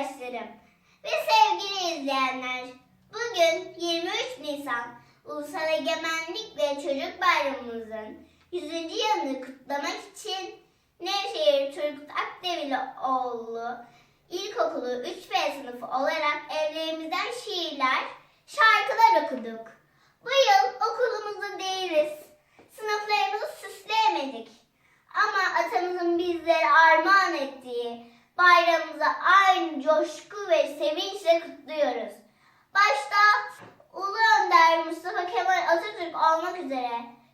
arkadaşlarım ve sevgili izleyenler. Bugün 23 Nisan Ulusal Egemenlik ve Çocuk Bayramımızın 100. yılını kutlamak için Nevşehir Turgut Akdeviloğlu İlkokulu 3B sınıfı olarak evlerimizden şiirler, şarkılar okuduk. Bu yıl okulumuzda değiliz. Sınıflarımızı süsleyemedik. Ama atamızın bizlere armağan ettiği bayramımızı aynı coşku ve sevinçle kutluyoruz. Başta Ulu Önder Mustafa Kemal Atatürk olmak üzere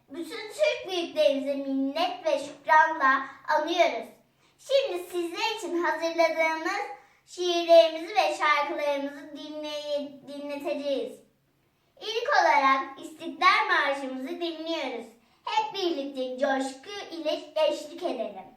bütün Türk büyüklerimize minnet ve şükranla anıyoruz. Şimdi sizler için hazırladığımız şiirlerimizi ve şarkılarımızı dinley dinleteceğiz. İlk olarak İstiklal Marşımızı dinliyoruz. Hep birlikte coşku ile eşlik edelim.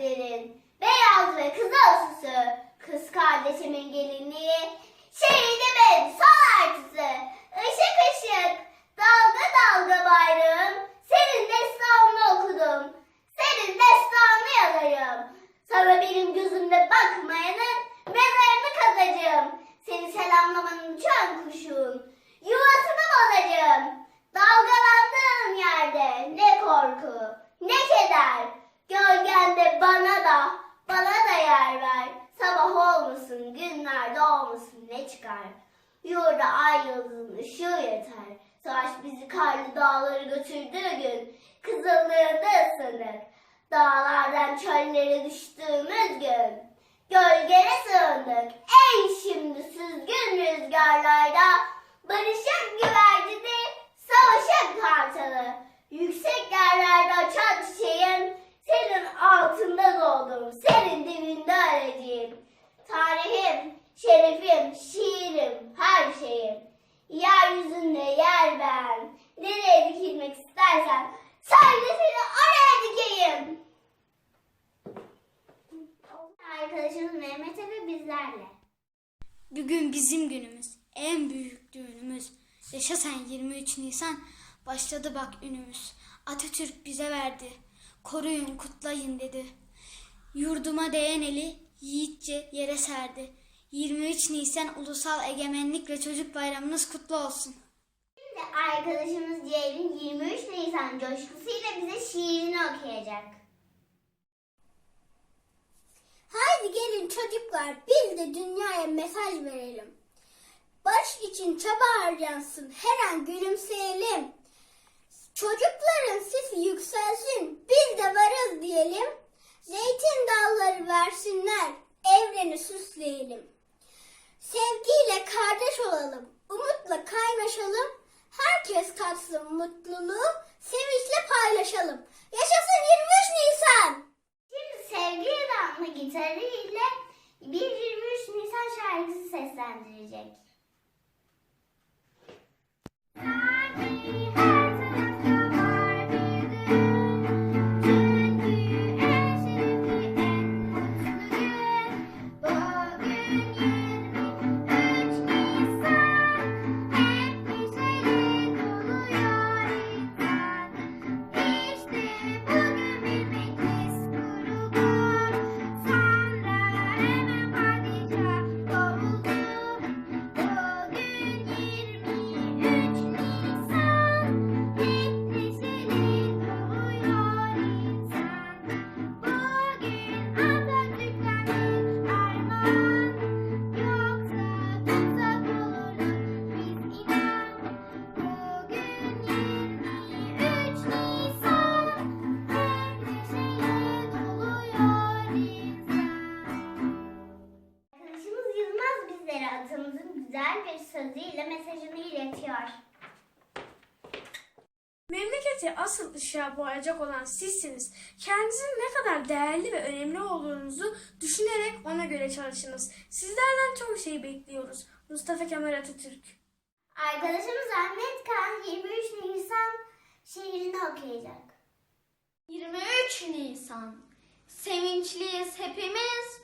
Göklerin beyaz ve kızıl süsü, kız kardeşimin gelinliği, şehidimin çöllere düştüğümüz gün. Nisan. Başladı bak ünümüz. Atatürk bize verdi. Koruyun kutlayın dedi. Yurduma değen eli yiğitçe yere serdi. 23 Nisan Ulusal Egemenlik ve Çocuk Bayramınız kutlu olsun. Şimdi arkadaşımız Ceylin 23 Nisan coşkusuyla bize şiirini okuyacak. Haydi gelin çocuklar biz de dünyaya mesaj verelim. Barış için çaba harcansın her an gülümseyelim. Çocukların sesi yükselsin biz de varız diyelim. Zeytin dalları versinler evreni süsleyelim. Sevgiyle kardeş olalım, umutla kaynaşalım. Herkes tatsın mutluluğu, sevinçle paylaşalım. Yaşasın 23 Nisan! Şimdi sevgili Damla gitarıyla bir 23 Nisan şarkısı seslendirecek. Sanki her tarafta boğacak olan sizsiniz. Kendinizin ne kadar değerli ve önemli olduğunuzu düşünerek ona göre çalışınız. Sizlerden çok şey bekliyoruz. Mustafa Kemal Atatürk. Arkadaşımız Ahmet Kan 23 Nisan şiirini okuyacak. 23 Nisan. Sevinçliyiz hepimiz.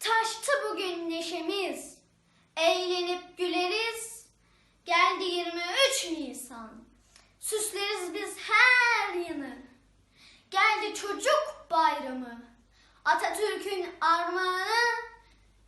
Taştı bugün neşemiz. Eğlenip güleriz. Geldi 23 Nisan. Süsleriz biz her yanı. Geldi çocuk bayramı. Atatürk'ün armağanı.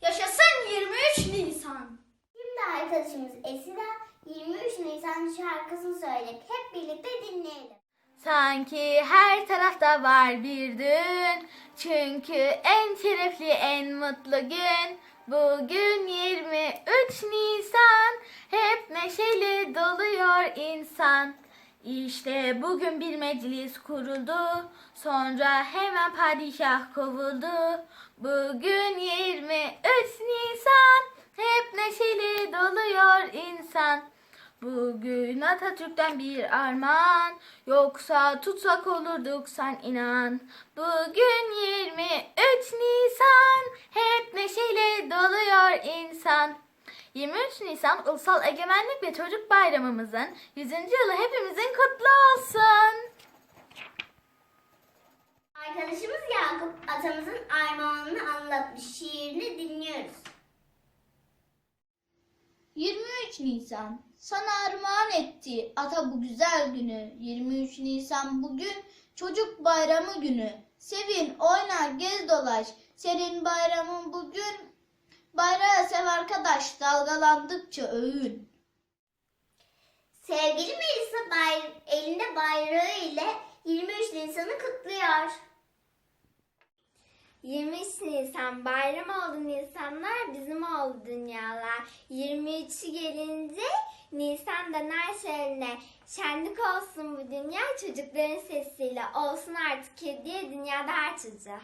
Yaşasın 23 Nisan. Şimdi arkadaşımız Esila 23 Nisan şarkısını söyleyecek. Hep birlikte dinleyelim. Sanki her tarafta var bir düğün. Çünkü en şerefli, en mutlu gün. Bugün 23 Nisan. Hep neşeli doluyor insan. İşte bugün bir meclis kuruldu. Sonra hemen padişah kovuldu. Bugün 23 Nisan. Hep neşeli doluyor insan. Bugün Atatürk'ten bir armağan Yoksa tutsak olurduk sen inan Bugün 23 Nisan Hep neşeyle doluyor insan 23 Nisan Ulusal Egemenlik ve Çocuk Bayramımızın 100. yılı hepimizin kutlu olsun. Arkadaşımız Yakup atamızın armağanını anlatmış. Şiirini dinliyoruz. 23 Nisan sana armağan etti ata bu güzel günü. 23 Nisan bugün çocuk bayramı günü. Sevin, oyna, gez dolaş. Senin bayramın bugün. Bayrağı sev arkadaş, dalgalandıkça övün. Sevgili Melisa bay, elinde bayrağı ile 23 Nisan'ı kutluyor. 23 Nisan bayram oldu Nisanlar bizim oldu dünyalar. 23'ü gelince Nisan döner şöyle. Şenlik olsun bu dünya çocukların sesiyle. Olsun artık hediye dünyada her çocuğa.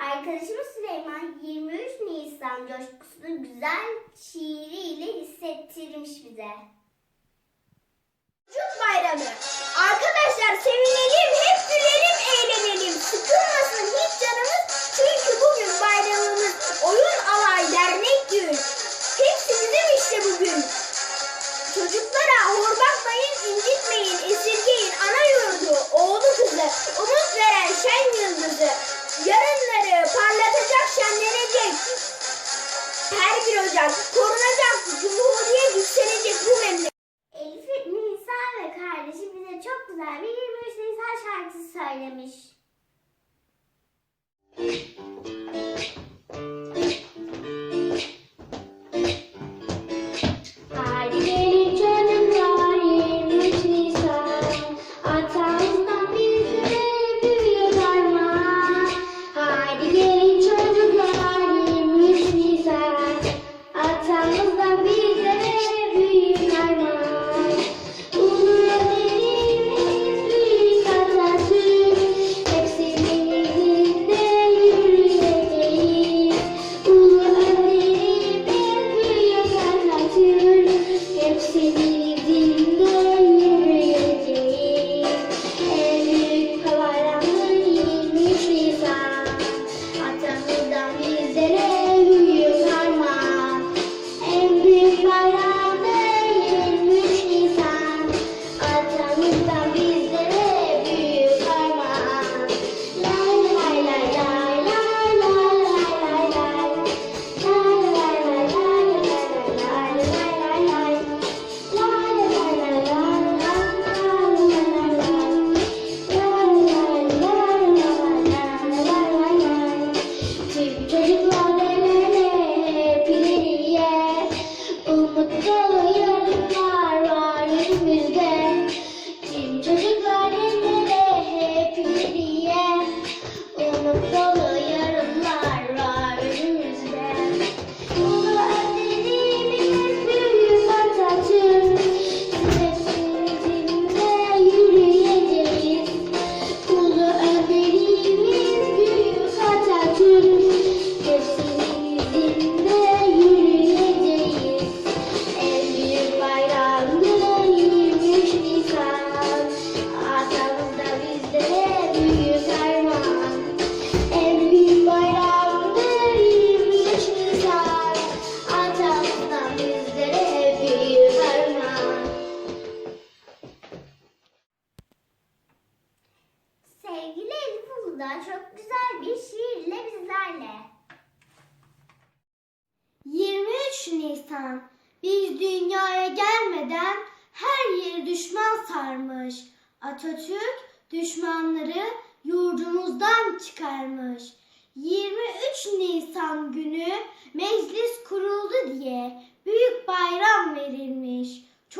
Arkadaşımız Süleyman 23 Nisan coşkusunu güzel şiiriyle hissettirmiş bize. Çocuk bayramı. Arkadaşlar sevinelim, hep gülelim, eğlenelim. Sıkılmasın hiç canımız. Korunacak. Cumhur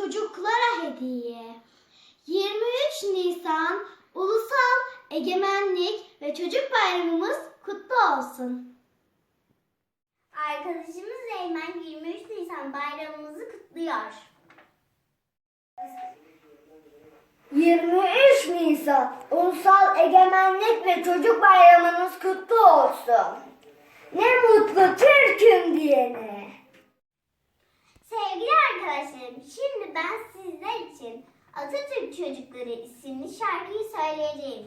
çocuklara hediye. 23 Nisan Ulusal Egemenlik ve Çocuk Bayramımız kutlu olsun. Arkadaşımız Eymen 23 Nisan bayramımızı kutluyor. 23 Nisan Ulusal Egemenlik ve Çocuk Bayramınız kutlu olsun. Ne mutlu Türk'üm diyene. Sevgili arkadaşlarım, şimdi ben sizler için Atatürk Çocukları isimli şarkıyı söyleyeceğim.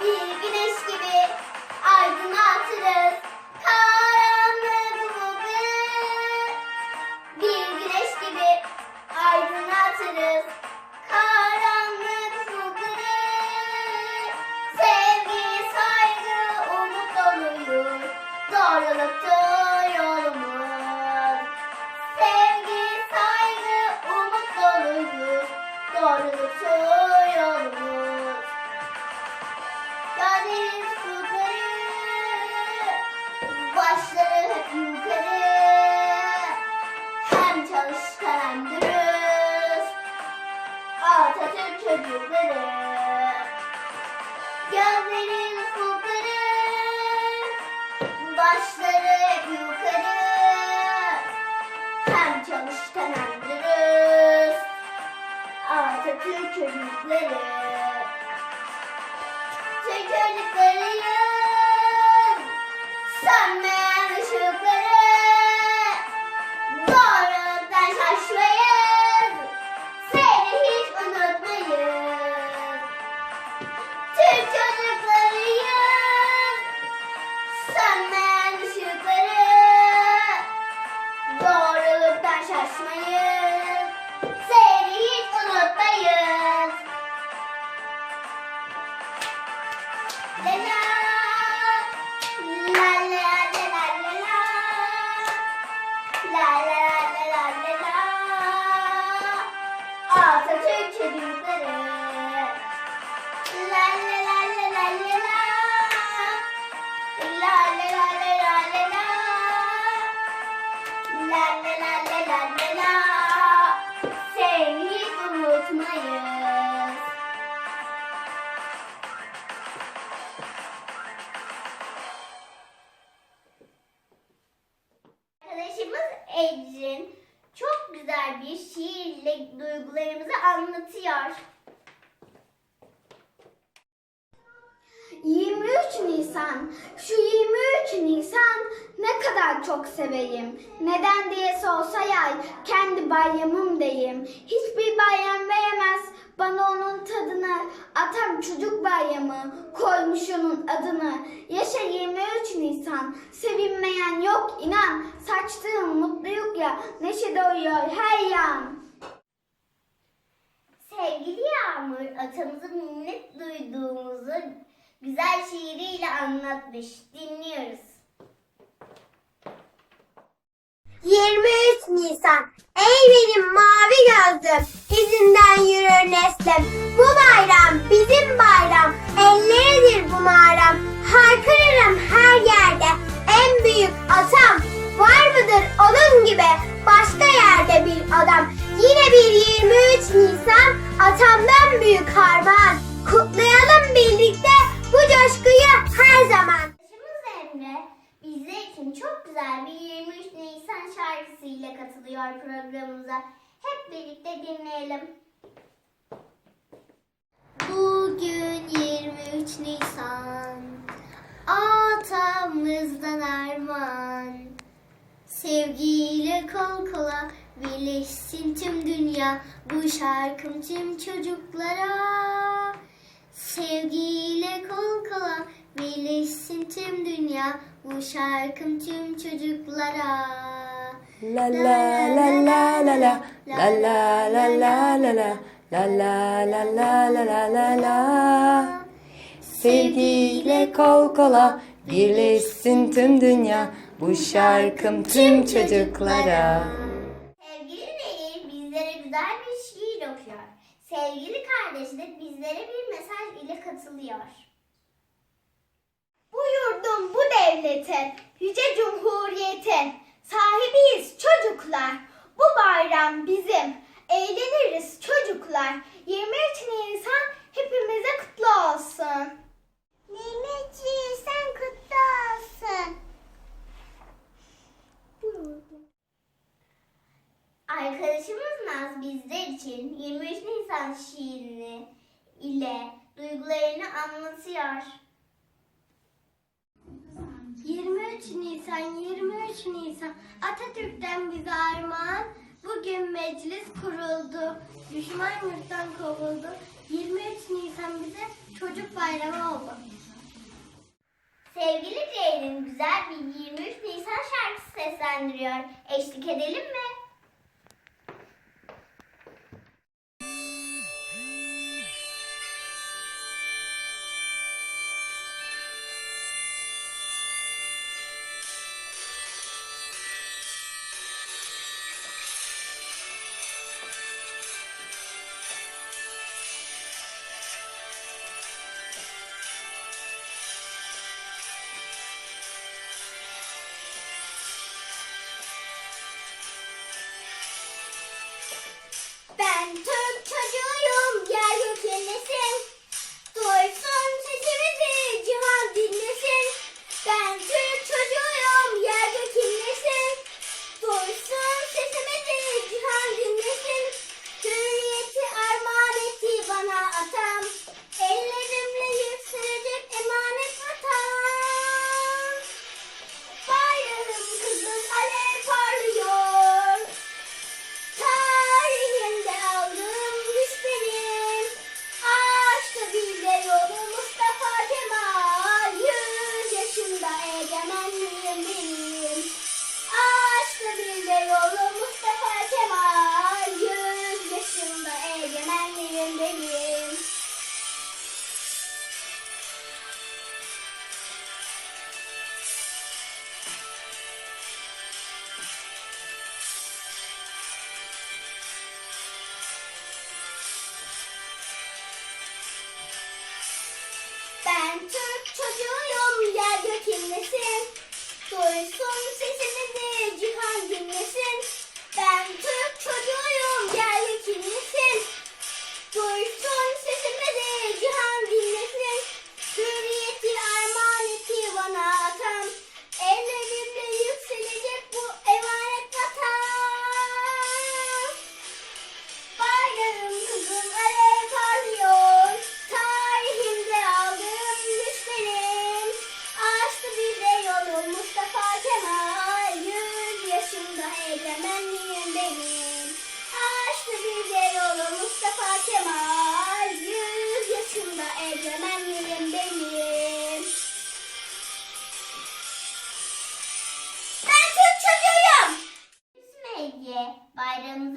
big bütün çocukları. Tüm çocukların sönmeyen ışıkları doğrudan şaşmayın. Seni hiç unutmayın. Tüm çocukların sönmeyen ışıkları doğruluktan şaşmayın. Ecrin çok güzel bir şiirle duygularımızı anlatıyor. 23 Nisan, şu 23 Nisan ne kadar çok seveyim. Neden diye sorsa yay, kendi bayramım deyim. Hiçbir bayram veremez bana onun tadını. Atam çocuk bayramı, koymuş onun adını. Yaşa 23 Nisan, sevinmeyen yok inan. Saçtığım mutluluk ya, neşe doyuyor her yan. Sevgili Yağmur atamızı minnet duyduğumuzu güzel şiiriyle anlatmış. Dinliyoruz. 23 Nisan. Ey benim mavi gözlüm izinden yürür neslim. Bu bayram bizim bayram elleridir bu bayram Haykırırım her yerde en büyük atam. Var mıdır onun gibi başka yerde bir adam? Yine bir 23 Nisan atamdan büyük harman. Kutlayalım birlikte bu coşkuyu her zaman. 23 Nisan şarkısıyla katılıyor programımıza. Hep birlikte dinleyelim. Bugün 23 Nisan Atamızdan armağan Sevgiyle kol kola birleşsin tüm dünya Bu şarkım tüm çocuklara Sevgiyle kol kola birleşsin tüm dünya Bu şarkım tüm çocuklara La la la la la la la la la la la la la la la la la la la la Sevgiyle kol kola birleşsin tüm dünya bu şarkım tüm çocuklara. Sevgili Nehir bizlere güzel bir şiir okuyor. Sevgili kardeşi de bizlere bir mesaj ile katılıyor. Bu yurdun, bu devletin, yüce cumhuriyetin sahibiyiz çocuklar. Bu bayram bizim. Eğleniriz çocuklar. 23 Nisan hepimize kutlu olsun. 23 Nisan kutlu olsun. Arkadaşımız Naz bizler için 23 Nisan şiirini ile duygularını anlatıyor. 23 Nisan, 23 Nisan Atatürk'ten bize armağan. Bugün meclis kuruldu. Düşman yurttan kovuldu. 23 Nisan bize çocuk bayramı oldu. Sevgili Ceylin güzel bir 23 Nisan şarkısı seslendiriyor. Eşlik edelim mi? and two.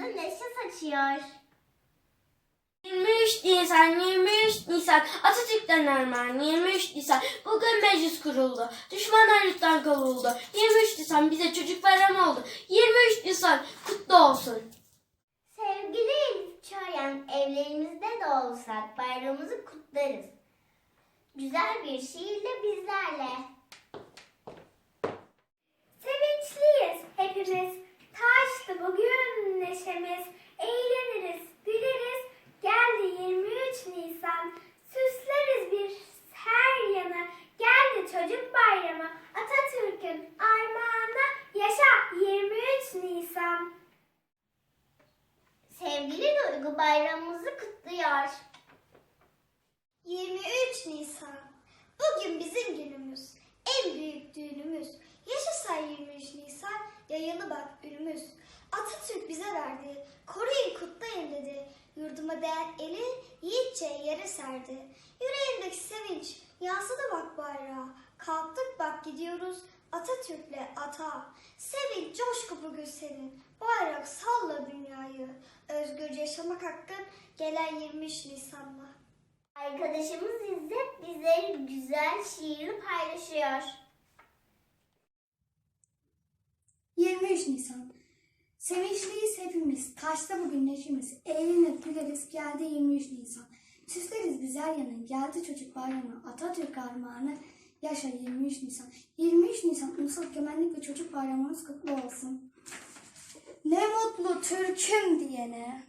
Bayramımıza neşe saçıyor. 23 Nisan, 23 Nisan Atatürk'ten armağan 23 Nisan Bugün meclis kuruldu Düşmanlar yurttan kovuldu 23 Nisan bize çocuk bayramı oldu 23 Nisan kutlu olsun Sevgili Çayan, evlerimizde de olsak bayramımızı kutlarız. Güzel bir şiirle bizlerle. Sevinçliyiz hepimiz. Taştı bugün neşemiz, eğleniriz, güleriz. Geldi 23 Nisan, süsleriz bir her yana. Geldi çocuk bayramı, Atatürk'ün armağanı. Yaşa 23 Nisan. Sevgili Duygu bayramımızı kutluyor. 23 Nisan. Bugün bizim günümüz. En büyük düğünümüz. Yaşasın 23 Nisan. Yayılı bak ünümüz. Atatürk bize verdi. Koruyun kutlayın dedi. Yurduma değer eli yiğitçe yere serdi. Yüreğindeki sevinç yansıdı bak bayrağa. Kalktık bak gidiyoruz Atatürk'le ata. Sevinç coşku bugün senin. Bayrak salla dünyayı. Özgürce yaşamak hakkın gelen 23 Nisan'la. Arkadaşımız İzzet bize güzel şiiri paylaşıyor. 23 Nisan. Sevinçliyiz hepimiz. Taşta bugün neşemiz. Eğlenir güleriz. Geldi 23 Nisan. Süsleriz güzel yanı. Geldi çocuk bayramı. Atatürk armağanı. Yaşa 23 Nisan. 23 Nisan Ulusal Gömenlik ve Çocuk Bayramımız kutlu olsun. Ne mutlu Türk'üm diyene.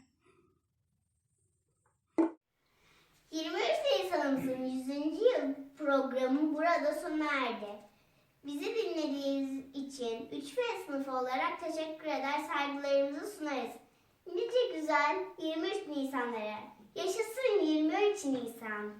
23 Nisan'ımızın 100. yıl programı burada sona erdi. Bizi dinlediğiniz için 3 F sınıfı olarak teşekkür eder, saygılarımızı sunarız. Nice güzel 23 Nisanlara. Yaşasın 23 Nisan.